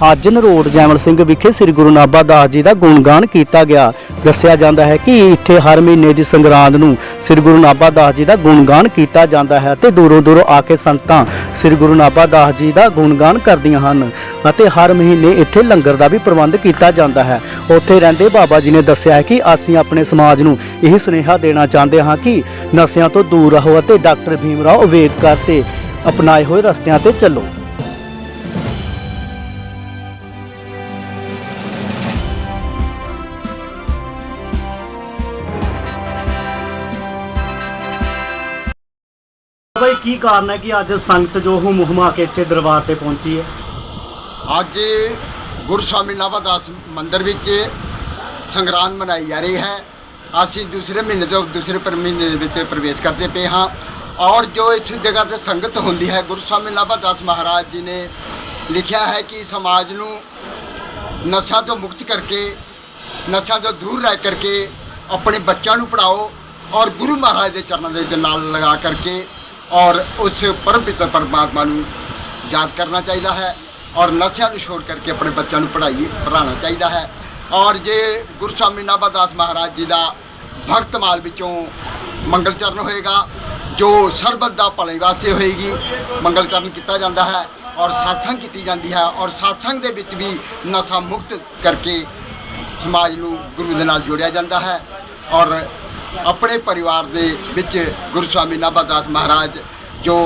ਅੱਜ ਨਰੋੜ ਜੈਮਲ ਸਿੰਘ ਵਿਖੇ ਸ੍ਰੀ ਗੁਰੂ ਨਾਭਾ ਦਾਸ ਜੀ ਦਾ ਗੁਣਗਾਨ ਕੀਤਾ ਗਿਆ। ਦੱਸਿਆ ਜਾਂਦਾ ਹੈ ਕਿ ਇੱਥੇ ਹਰ ਮਹੀਨੇ ਦੀ ਸੰਗਰਾਂਦ ਨੂੰ ਸ੍ਰੀ ਗੁਰੂ ਨਾਭਾ ਦਾਸ ਜੀ ਦਾ ਗੁਣਗਾਨ ਕੀਤਾ ਜਾਂਦਾ ਹੈ ਤੇ ਦੂਰੋਂ ਦੂਰੋਂ ਆ ਕੇ ਸੰਤਾਂ ਸ੍ਰੀ ਗੁਰੂ ਨਾਭਾ ਦਾਸ ਜੀ ਦਾ ਗੁਣਗਾਨ ਕਰਦੀਆਂ ਹਨ ਅਤੇ ਹਰ ਮਹੀਨੇ ਇੱਥੇ ਲੰਗਰ ਦਾ ਵੀ ਪ੍ਰਬੰਧ ਕੀਤਾ ਜਾਂਦਾ ਹੈ। ਉੱਥੇ ਰਹਿੰਦੇ ਬਾਬਾ ਜੀ ਨੇ ਦੱਸਿਆ ਹੈ ਕਿ ਅਸੀਂ ਆਪਣੇ ਸਮਾਜ ਨੂੰ ਇਹ ਸੁਨੇਹਾ ਦੇਣਾ ਚਾਹੁੰਦੇ ਹਾਂ ਕਿ ਨਸ਼ਿਆਂ ਤੋਂ ਦੂਰ ਰਹੋ ਅਤੇ ਡਾਕਟਰ ਭੀਮ ਰਾਓ ਅੰਬੇਦਕਰ ਤੇ ਅਪਣਾਏ ਹੋਏ ਰਸਤਿਆਂ ਤੇ ਚੱਲੋ। ਭਾਈ ਕੀ ਕਾਰਨ ਹੈ ਕਿ ਅੱਜ ਸੰਗਤ ਜੋ ਹੁਮ ਹੁਮਾ ਕੇ ਇੱਥੇ ਦਰਬਾਰ ਤੇ ਪਹੁੰਚੀ ਹੈ? ਅੱਜ ਗੁਰੂ ਸਵਾਮੀ ਨਾਭਾਦਾਸ ਮੰਦਿਰ ਵਿੱਚ ਸੰਗਰਾਂਦ ਮਨਾਈ ਜਾ ਰਹੀ ਹੈ। ਅਸੀਂ ਦੂਸਰੇ ਮਹੀਨੇ ਤੋਂ ਦੂਸਰੇ ਪਰ ਮਹੀਨੇ ਦੇ ਵਿੱਚ ਪ੍ਰਵੇਸ਼ ਕਰਦੇ ਪਏ ਹਾਂ ਔਰ ਜੋ ਇਸ ਜਗ੍ਹਾ ਤੇ ਸੰਗਤ ਹੁੰਦੀ ਹੈ, ਗੁਰੂ ਸਵਾਮੀ ਨਾਭਾਦਾਸ ਮਹਾਰਾਜ ਜੀ ਨੇ ਲਿਖਿਆ ਹੈ ਕਿ ਸਮਾਜ ਨੂੰ ਨਸ਼ਾ ਤੋਂ ਮੁਕਤ ਕਰਕੇ, ਨਸ਼ਾ ਤੋਂ ਦੂਰ ਰਹਿ ਕਰਕੇ ਆਪਣੇ ਬੱਚਿਆਂ ਨੂੰ ਪੜਾਓ ਔਰ ਗੁਰੂ ਮਹਾਰਾਜ ਦੇ ਚਰਨਾਂ ਦੇ ਨਾਲ ਲਗਾ ਕਰਕੇ ਔਰ ਉਸ ਪਰਮ ਪਿਤਾ ਪਰਮਾਤਮਾ ਨੂੰ ਯਾਦ ਕਰਨਾ ਚਾਹੀਦਾ ਹੈ ਔਰ ਨਸ਼ਿਆਂ ਨੂੰ ਛੋੜ ਕਰਕੇ ਆਪਣੇ ਬੱਚਿਆਂ ਨੂੰ ਪੜ੍ਹਾਈ, ਪੜ੍ਹਾਉਣਾ ਚਾਹੀਦਾ ਹੈ। ਔਰ ਜੇ ਗੁਰੂ ਸਵਾਮੀ ਨਾਭਾਦਾਸ ਮਹਾਰਾਜ ਜੀ ਦਾ ਭਗਤਮਾਲ ਵਿੱਚੋਂ ਮੰਗਲ ਚਰਨ ਹੋਏਗਾ, ਜੋ ਸਰਬਤ ਦਾ ਭਲੇ ਵਾਸਤੇ ਹੋਏਗੀ, ਮੰਗਲ ਚਰਨ ਕੀਤਾ ਜਾਂਦਾ ਹੈ ਔਰ satsang ਕੀਤੀ ਜਾਂਦੀ ਹੈ ਔਰ satsang ਦੇ ਵਿੱਚ ਵੀ ਨਸ਼ਾ ਮੁਕਤ ਕਰਕੇ ਸਮਾਜ ਨੂੰ ਗੁਰੂ ਦੇ ਨਾਲ ਜੋੜਿਆ ਜਾਂਦਾ ਹੈ ਔਰ ਆਪਣੇ ਪਰਿਵਾਰ ਦੇ ਵਿੱਚ ਗੁਰੂ ਸਵਾਮੀ ਨਾਭਾਦਾਸ ਮਹਾਰਾਜ ਜੋ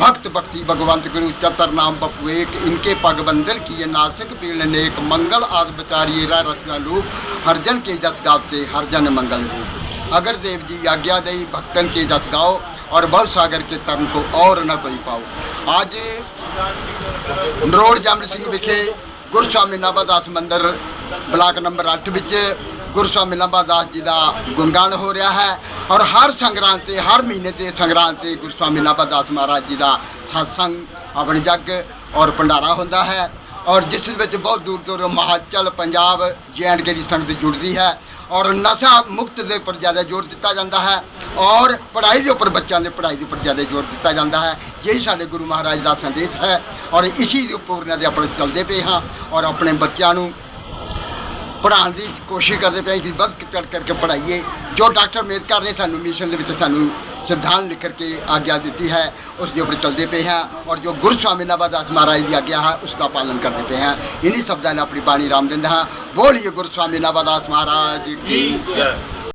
ਭਗਤ ਭਗਤੀ ਭਗਵੰਤ ਗੁਰੂ ਚਤਰ ਨਾਮ ਬਪੂ ਏਕ ਇਨਕੇ ਪਗ ਬੰਦਲ ਕੀਏ ਨਾਸਿਕ ਪੀਣ ਨੇਕ ਮੰਗਲ ਆਦ ਵਿਚਾਰੀਏ ਰਾ ਰਚਨਾ ਲੋਕ ਹਰ ਜਨ ਕੇ ਜਸ ਗਾਵਤੇ ਹਰ ਜਨ ਮੰਗਲ रूप अगर देव जी आज्ञा दई भक्तन के जस गाओ और भव सागर के तरन को और न कोई पाओ आज ਨਰੋੜ ਜਮਰ ਸਿੰਘ ਵਿਖੇ ਗੁਰੂ ਸਵਾਮੀ ਨਾਭਾਦਾਸ ਮੰਦਿਰ ਬਲਾਕ ਨੰਬਰ 8 ਵਿੱਚ ਗੁਰੂ ਸਵਾਮੀ ਨਾਭਾਦਾਸ ਜੀ ਦਾ ਗੁਣਗਾਨ ਹੋ ਰਿਹਾ ਹੈ ਔਰ ਹਰ ਸੰਗਰਾਂਦ ਤੇ, ਹਰ ਮਹੀਨੇ ਤੇ ਸੰਗਰਾਂਦ ਤੇ ਗੁਰੂ ਸਵਾਮੀ ਨਾਭਾਦਾਸ ਮਹਾਰਾਜ ਜੀ ਦਾ ਸਤਸੰਗ ਆਪਣੇ ਜੱਗ ਔਰ ਭੰਡਾਰਾ ਹੁੰਦਾ ਹੈ ਔਰ ਜਿਸ ਵਿੱਚ ਬਹੁਤ ਦੂਰ ਦੂਰ ਮਹਾਚਲ ਪੰਜਾਬ ਕੇ ਦੀ ਸੰਗਤ ਜੁੜਦੀ ਹੈ ਔਰ ਨਸ਼ਾ ਮੁਕਤ ਦੇ ਉੱਪਰ ਜ਼ਿਆਦਾ ਜ਼ੋਰ ਦਿੱਤਾ ਜਾਂਦਾ ਹੈ ਔਰ ਪੜ੍ਹਾਈ ਦੇ ਉੱਪਰ ਬੱਚਿਆਂ ਦੇ ਪੜ੍ਹਾਈ ਦੇ ਉੱਪਰ ਜ਼ਿਆਦਾ ਜ਼ੋਰ ਦਿੱਤਾ ਜਾਂਦਾ ਹੈ ਯਹੀ ਸਾਡੇ ਗੁਰੂ ਮਹਾਰਾਜ ਦਾ ਸੰਦੇਸ਼ ਹੈ ਔਰ ਇਸੀ ਦੇ ਉੱਪਰ ਉਹਨਾਂ ਦੇ ਆਪਣੇ ਚੱਲਦੇ ਪਏ ਹਾਂ ਔਰ ਆਪਣੇ ਬੱਚਿਆਂ ਨੂੰ ਪੜ੍ਹਾਉਣ ਦੀ ਕੋਸ਼ਿਸ਼ ਕਰਦੇ ਪਏ ਵੀ ਵਕਤ ਚੜ ਕਰਕੇ ਪੜ੍ਹਾਈਏ। ਜੋ ਡਾਕਟਰ ਅੰਬੇਦਕਰ ਨੇ ਸਾਨੂੰ ਮਿਸ਼ਨ ਦੇ ਵਿੱਚ ਸਾਨੂੰ ਸੰਵਿਧਾਨ ਲਿਖ ਕੇ ਆਗਿਆ ਦਿੱਤੀ ਹੈ, ਉਸ ਦੇ ਉੱਪਰ ਚੱਲਦੇ ਪਏ ਹਾਂ ਔਰ ਜੋ ਗੁਰੂ ਸਵਾਮੀਨਾਥ ਦਾਸ ਮਹਾਰਾਜ ਦੀ ਆਗਿਆ ਹੈ, ਉਸ ਦਾ ਪਾਲਨ ਕਰਦੇ ਪਏ ਹਾਂ। ਇਨ੍ਹੀਂ ਸ਼ਬਦਾਂ ਨਾਲ ਆਪਣੀ ਬਾਣੀ ਰਾਮ ਦਿੰਦਾ ਹਾਂ। ਬੋਲੀਏ ਗੁਰੂ ਸਵਾਮੀਨਾਥ ਦਾਸ ਮਹਾਰਾਜ ਕੀ ਜੈ।